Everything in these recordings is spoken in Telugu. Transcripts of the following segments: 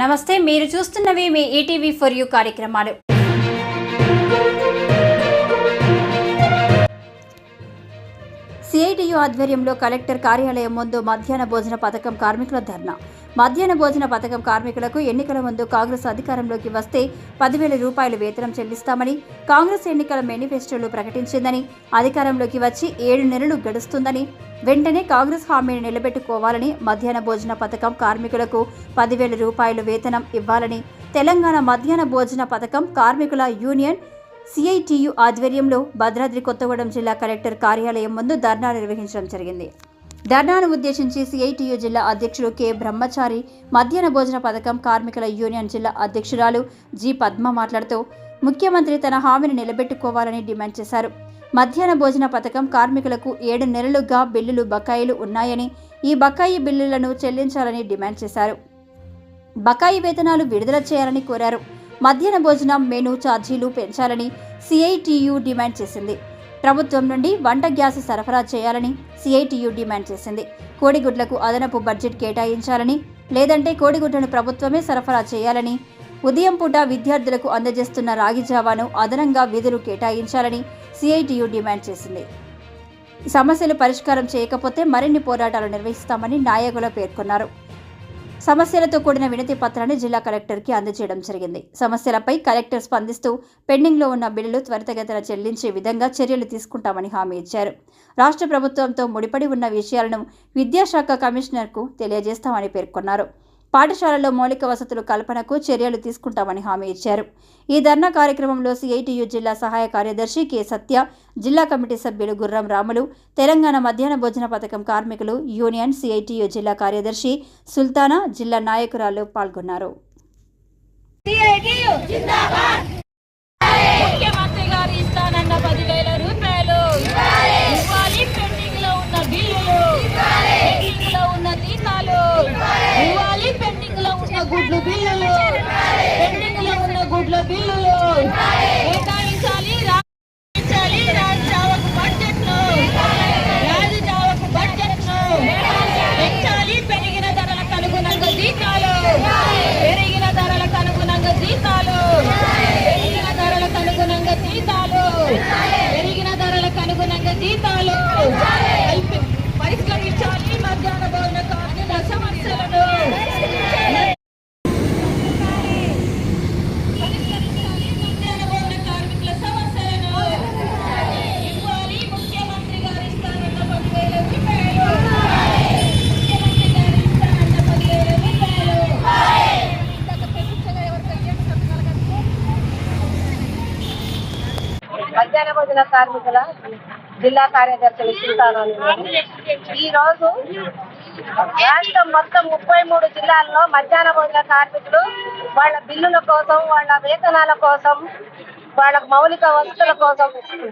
నమస్తే మీరు చూస్తున్నవి మీ ఈటీవీ ఫర్ యూ కార్యక్రమాలు. సిఐటియు ఆధ్వర్యంలో కలెక్టర్ కార్యాలయం ముందు మధ్యాహ్న భోజన పథకం కార్మికుల ధర్నా. మధ్యాహ్న భోజన పథకం కార్మికులకు ఎన్నికల ముందు కాంగ్రెస్ అధికారంలోకి వస్తే పదివేల రూపాయలు వేతనం చెల్లిస్తామని కాంగ్రెస్ ఎన్నికల మేనిఫెస్టోలో ప్రకటించిందని అధికారంలోకి వచ్చి ఏడు నెలలు గడుస్తుందని వెంటనే కాంగ్రెస్ హామీని నిలబెట్టుకోవాలని మధ్యాహ్న భోజన పథకం కార్మికులకు పదివేల రూపాయలు వేతనం ఇవ్వాలని తెలంగాణ మధ్యాహ్న భోజన పథకం కార్మికుల యూనియన్ సిఐటియు ఆధ్వర్యంలో భద్రాద్రి కొత్తగూడెం జిల్లా కలెక్టర్ కార్యాలయం ముందు ధర్నా నిర్వహించడం జరిగింది. ధర్నాను ఉద్దేశించి సిఐటియు జిల్లా అధ్యక్షుడు కె. బ్రహ్మచారి మధ్యాహ్న భోజన పథకం కార్మికుల యూనియన్ జిల్లా అధ్యక్షురాలు జి. పద్మ మాట్లాడుతూ ముఖ్యమంత్రి తన హామీని నిలబెట్టుకోవాలని డిమాండ్ చేశారు. మధ్యాహ్న భోజన పథకం కార్మికులకు ఏడు నెలలుగా బిల్లులు బకాయిలు ఉన్నాయని ఈ బకాయి బిల్లులను చెల్లించాలని డిమాండ్ చేశారు. బకాయి వేతనాలు విడుదల చేయాలని కోరారు. మధ్యాహ్న భోజనం మెనూ ఛార్జీలు పెంచాలని సిఐటియు డిమాండ్ చేసింది. ప్రభుత్వం నుండి వంట గ్యాస్ సరఫరా చేయాలని సిఐటియు డిమాండ్ చేసింది. కోడిగుడ్లకు అదనపు బడ్జెట్ కేటాయించాలని లేదంటే కోడిగుడ్లను ప్రభుత్వమే సరఫరా చేయాలని ఉదయం పూట విద్యార్థులకు అందజేస్తున్న రాగి జావాను అదనంగా విధులు కేటాయించాలని సిఐటియు డిమాండ్ చేసింది. సమస్యలు పరిష్కారం చేయకపోతే మరిన్ని పోరాటాలు నిర్వహిస్తామని నాయకులు పేర్కొన్నారు. సమస్యలతో కూడిన వినతి పత్రాన్ని జిల్లా కలెక్టర్కి అందజేయడం జరిగింది. సమస్యలపై కలెక్టర్ స్పందిస్తూ పెండింగ్లో ఉన్న బిల్లులు త్వరితగతిన చెల్లించే విధంగా చర్యలు తీసుకుంటామని హామీ ఇచ్చారు. రాష్ట్ర ప్రభుత్వంతో ముడిపడి ఉన్న విషయాలను విద్యాశాఖ కమిషనర్కు తెలియజేస్తామని పేర్కొన్నారు. పాఠశాలలో మౌలిక వసతులు కల్పనకు చర్యలు తీసుకుంటామని హామీ ఇచ్చారు. ఈ ధర్నా కార్యక్రమంలో సిఐటియు జిల్లా సహాయ కార్యదర్శి కె సత్య జిల్లా కమిటీ సభ్యులు గుర్రం రాములు తెలంగాణ మధ్యాహ్న భోజన పథకం కార్మికులు యూనియన్ సిఐటియు జిల్లా కార్యదర్శి సుల్తానా జిల్లా నాయకురాలు పాల్గొన్నారు ముఖ్యమంత్రి గారు ఇస్తానన్న పదివేల రూపాయలు ఇవ్వాలి పెండింగ్లో ఉన్న బిల్లులు పెండింగ్లో ఉన్న జీతాలు ఇవ్వాలి పెండింగ్లో ఉన్న గుడ్లు బిల్లులు పెండింగ్లో ఉన్న గుడ్ల బిల్లులు కేటాయించాలి రాయించాలి రాజావకు బడ్జెట్ను రాజావకు బడ్జెట్ను పెంచాలి పెరిగిన ధరలకు అనుగుణంగా జీతాలు పెరిగిన ధరలకు అనుగుణంగా జీతాలు పెరిగిన ధరలకు అనుగుణంగా జీతాలు పెరిగిన ధరలకు అనుగుణంగా జీతాలు కల్పి- పరిష్కరించాలి మధ్యాహ్న భోజన కార్మికుల సమస్యలను పరిష్కరించాలి మధ్యాహ్న భోజన కార్మికుల సమస్యలను ఇవ్వాలి ముఖ్యమంత్రి గారు ఇస్తానన్న పదివేల రూపాయలు ముఖ్యమంత్రి గారు ఇస్తానన్న పదివేల రూపాయలు ఇందాక ప్రభుత్వంగా ఎవరికైనా చేసి చెప్పగలగండి మధ్యాహ్న కార్మికుల జిల్లా కార్యదర్శి సుల్తానాలు ఈ రోజు రాష్ట్రం మొత్తం ముప్పై మూడు జిల్లాల్లో మధ్యాహ్న భోజన కార్మికులు వాళ్ళ బిల్లుల కోసం వాళ్ళ వేతనాల కోసం వాళ్ళ మౌలిక వసతుల కోసం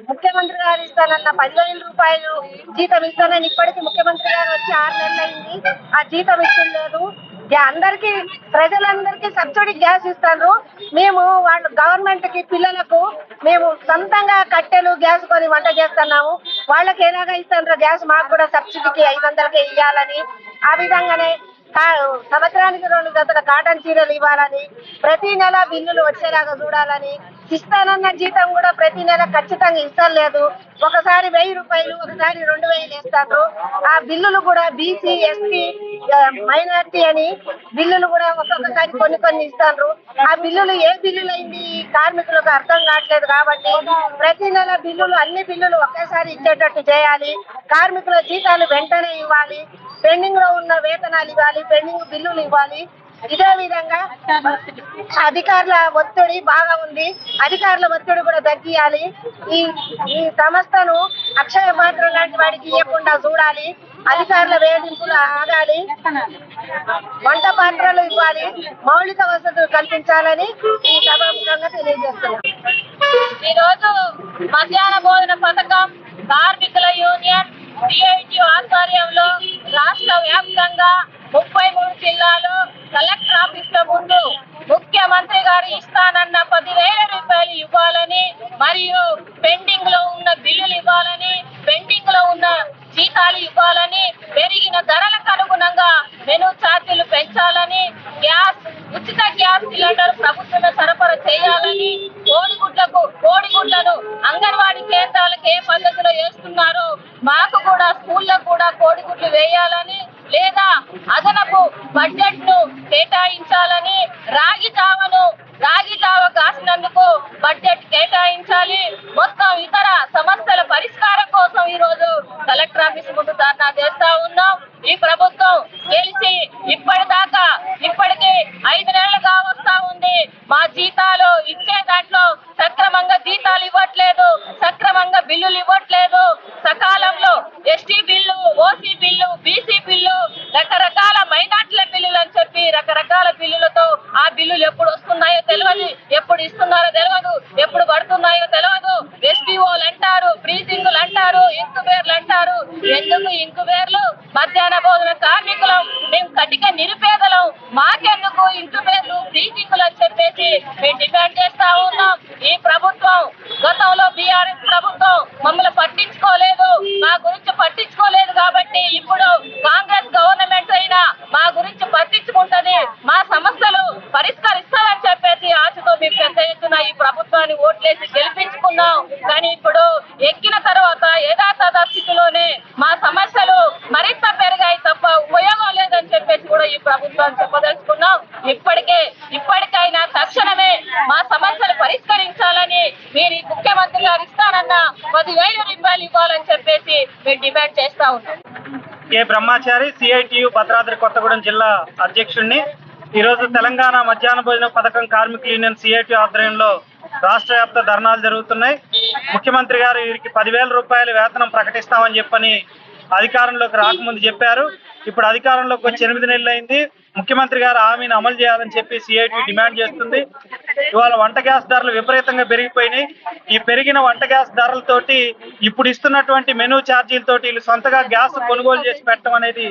ముఖ్యమంత్రి గారు ఇస్తానన్న పదివేల రూపాయలు జీతం ఇస్తానని ఇప్పటికీ ముఖ్యమంత్రి గారు వచ్చి ఆరు నెలలు అయింది ఆ జీతం ఇచ్చలేదు అందరికి ప్రజలందరికీ సబ్సిడీ గ్యాస్ ఇస్తాను. మేము వాళ్ళు గవర్నమెంట్కి పిల్లలకు మేము సొంతంగా కట్టెలు గ్యాస్ కొని వంట చేస్తున్నాము. వాళ్ళకి ఎలాగా ఇస్తాను గ్యాస్ మాకు కూడా సబ్సిడీకి ఐదు వందలకే ఇవ్వాలని ఆ విధంగానే సంవత్సరానికి రెండు జతల కాటన్ చీరలు ఇవ్వాలని. ప్రతి నెల బిల్లులు వచ్చేలాగా చూడాలని. ఇస్తానన్న జీతం కూడా ప్రతి నెల ఖచ్చితంగా ఇస్తలేదు. ఒకసారి వెయ్యి రూపాయలు ఒకసారి రెండు వేలు ఇస్తారు. ఆ బిల్లులు కూడా బీసీ ఎస్టీ మైనార్టీ అని బిల్లులు కూడా ఒక్కొక్కసారి కొన్ని కొన్ని ఇస్తారు. ఆ బిల్లులు ఏ బిల్లులు అయింది కార్మికులకు అర్థం కావట్లేదు కాబట్టి ప్రతి నెల బిల్లులు అన్ని బిల్లులు ఒకేసారి ఇచ్చేటట్టు చేయాలి. కార్మికుల జీతాలు వెంటనే ఇవ్వాలి. పెండింగ్లో ఉన్న వేతనాలు ఇవ్వాలి పెండింగ్ బిల్లులు ఇవ్వాలి. ఇదే విధంగా అధికారుల ఒత్తిడి బాగా ఉంది. అధికారుల ఒత్తిడి కూడా తగ్గియాలి. ఈ ఈ సంస్థను అక్షయ పాత్ర లాంటి వాడికి ఇవ్వకుండా చూడాలి. అధికారుల వేధింపులు ఆగాలి. వంట పాత్రలు ఇవ్వాలి. మౌలిక వసతులు కల్పించాలని ఈ సభాముఖంగా తెలియజేస్తున్నాం. ఈ రోజు మధ్యాహ్న భోజన పథకం కార్మికుల యూనియన్ సిఐటి ఆధ్వర్యంలో రాష్ట్ర వ్యాప్తంగా ముప్పై మూడు జిల్లాలు కలెక్టర్ ఆఫీసుల ముందు ముఖ్యమంత్రి గారు ఇస్తానన్న పదివేల రూపాయలు ఇవ్వాలని మరియు పెండింగ్లో ఉన్న బిల్లులు ఇవ్వాలని పెండింగ్లో ఉన్న జీతాలు ఇవ్వాలని పెరిగిన ధరలకు అనుగుణంగా మెను ఛార్జీలు పెంచాలని గ్యాస్ ఉచిత గ్యాస్ సిలిండర్ ప్రభుత్వమే సరఫరా చేయాలని కోడిగుడ్లకు కోడిగుడ్లను అంగన్వాడీ కేంద్రాలకు ఏ పద్ధతిలో వేస్తున్నారో మాకు కూడా స్కూల్లో కూడా కోడిగుడ్లు వేయాలని అదనపు బడ్జెట్ను కేటాయించాలని రాగి జావను రాగి జావ కాసినందుకు బడ్జెట్ కేటాయించాలి. మొత్తం ఇతర సమస్యల పరిష్కారం కోసం ఈ రోజు కలెక్టర్ ఆఫీస్ ముందు ధర్నా చేస్తా ఉన్నాం. ఈ ప్రభుత్వం గెలిచి ఇప్పటిదాకా ఇప్పటికి ఐదు నెలలుగా వస్తా ఉంది మా జీతాలు ఇచ్చే దాంట్లో సక్రమంగా జీతాలు ఇవ్వట్లేదు సక్రమంగా బిల్లులు ఇవ్వట్లేదు సకాలంలో ST bill OC bill BC bill రకరకాల మైనార్టీల బిల్లులు అని చెప్పి రకరకాల బిల్లులతో ఆ బిల్లులు ఎప్పుడు వస్తున్నాయో తెలియదు ఎప్పుడు ఇస్తున్నారో తెలియదు ఎప్పుడు పడుతున్నాయో తెలియదు ఎస్పీఓలు అంటారు బ్రీతింగులు అంటారు ఇంకుబేర్లు అంటారు. ఎందుకు ఇంకుబేర్లు? మధ్యాహ్న భోజన కార్మికులం. మేము కటిక నిరుపేదలం. మాకెందుకు ఇంకుబేర్లు బ్రీతింగులు అని చెప్పేసి మేము డిమాండ్ చేస్తా ఉన్నాం. ఈ ప్రభుత్వం గతంలో బీఆర్ఎస్ ప్రభుత్వం మమ్మల్ని పట్టించుకోలేదు. మా గురించి పట్టించుకోలేదు కాబట్టి ఇప్పుడు కాంగ్రెస్ గవర్నమెంట్ అయినా మా గురించి తీసుకుంటది మా సమస్యలు పరిష్కరిస్తామని చెప్పేసి ఆశతో మేము పెద్ద ఎత్తున ఈ ప్రభుత్వాన్ని ఓట్లేసి గెలిపించుకున్నాం. కానీ ఇప్పుడు ఎక్కిన తర్వాత యథాతథ స్థితిలోనే మా సమస్యలు మరింత పెరిగాయి తప్ప ఉపయోగం లేదని చెప్పేసి కూడా ఈ ప్రభుత్వాన్ని చెప్పదలుచుకున్నాం. ఇప్పటికే ఇప్పటికైనా తక్షణమే మా సమస్యలు పరిష్కరించాలని మీరు ముఖ్యమంత్రి గారు ఇస్తానన్న పదివేలు రూపాయలు ఇవ్వాలని చెప్పేసి మేము డిమాండ్ చేస్తా ఉన్నాం. కె బ్రహ్మాచారి సిఐటియు భద్రాద్రి కొత్తగూడెం జిల్లా అధ్యక్షుడిని ఈరోజు తెలంగాణ మధ్యాహ్న భోజన పథకం కార్మికుల యూనియన్ సిఐటి ఆధ్వర్యంలో రాష్ట్ర వ్యాప్త ధర్నాలు జరుగుతున్నాయి. ముఖ్యమంత్రి గారు వీరికి పదివేల రూపాయల వేతనం ప్రకటిస్తామని చెప్పని అధికారంలోకి రాకముందు చెప్పారు. ఇప్పుడు అధికారంలోకి వచ్చి ఎనిమిది నెలలు అయింది ముఖ్యమంత్రి గారు హామీని అమలు చేయాలని చెప్పి సిఐటి డిమాండ్ చేస్తుంది. ఇవాళ వంట గ్యాస్ ధరలు విపరీతంగా పెరిగిపోయినాయి. ఈ పెరిగిన వంట గ్యాస్ ధరలతోటి ఇప్పుడు ఇస్తున్నటువంటి మెనూ ఛార్జీలతోటి వీళ్ళు సొంతగా గ్యాస్ కొనుగోలు చేసి పెట్టడం అనేది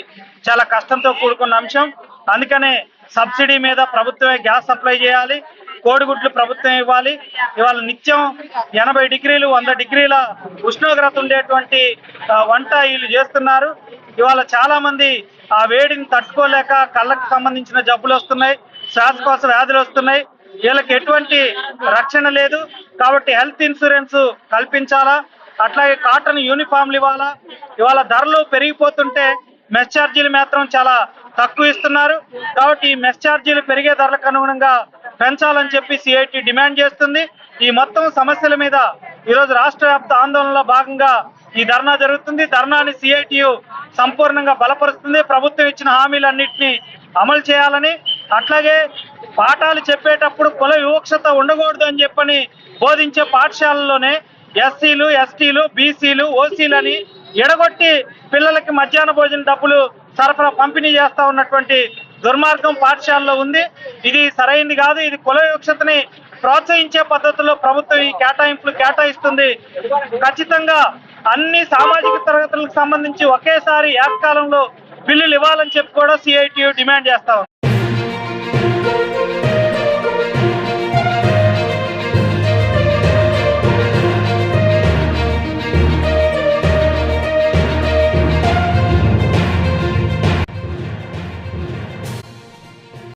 చాలా కష్టంతో కూడుకున్న అంశం. అందుకనే సబ్సిడీ మీద ప్రభుత్వమే గ్యాస్ సప్లై చేయాలి. కోడిగుడ్లు ప్రభుత్వం ఇవ్వాలి. ఇవాళ నిత్యం ఎనభై డిగ్రీలు వంద డిగ్రీల ఉష్ణోగ్రత ఉండేటువంటి వంట వీళ్ళు చేస్తున్నారు. ఇవాళ చాలా మంది ఆ వేడిని తట్టుకోలేక కళ్ళకు సంబంధించిన జబ్బులు వస్తున్నాయి శ్వాసకోశ వ్యాధులు వస్తున్నాయి. వీళ్ళకి ఎటువంటి రక్షణ లేదు. కాబట్టి హెల్త్ ఇన్సూరెన్స్ కల్పించాలా? అట్లాగే కాటన్ యూనిఫామ్లు ఇవ్వాలా? ఇవాళ ధరలు పెరిగిపోతుంటే మెస్ ఛార్జీలు మాత్రం చాలా తక్కువ ఇస్తున్నారు. కాబట్టి ఈ మెస్ ఛార్జీలు పెరిగే ధరలకు అనుగుణంగా పెంచాలని చెప్పి సిఐటి డిమాండ్ చేస్తుంది. ఈ మొత్తం సమస్యల మీద ఈరోజు రాష్ట్ర వ్యాప్త ఆందోళనలో భాగంగా ఈ ధర్నా జరుగుతుంది. ధర్నాని సిఐటియు సంపూర్ణంగా బలపరుస్తుంది. ప్రభుత్వం ఇచ్చిన హామీలన్నింటినీ అమలు చేయాలని అట్లాగే పాఠాలు చెప్పేటప్పుడు కుల వివక్షత ఉండకూడదు అని చెప్పని బోధించే పాఠశాలలోనే ఎస్సీలు ఎస్టీలు బీసీలు ఓసీలని ఎడగొట్టి పిల్లలకి మధ్యాహ్న భోజన డబ్బులు సరఫరా పంపిణీ చేస్తా ఉన్నటువంటి దుర్మార్గం పాఠశాలలో ఉంది. ఇది సరైంది కాదు. ఇది కుల వివక్షతని ప్రోత్సహించే పద్ధతిలో ప్రభుత్వం ఈ కేటాయింపులు కేటాయిస్తుంది. ఖచ్చితంగా అన్ని సామాజిక తరగతులకు సంబంధించి ఒకేసారి ఏకకాలంలో బిల్లులు ఇవ్వాలని చెప్పి కూడా సిఐటియు డిమాండ్ చేస్తా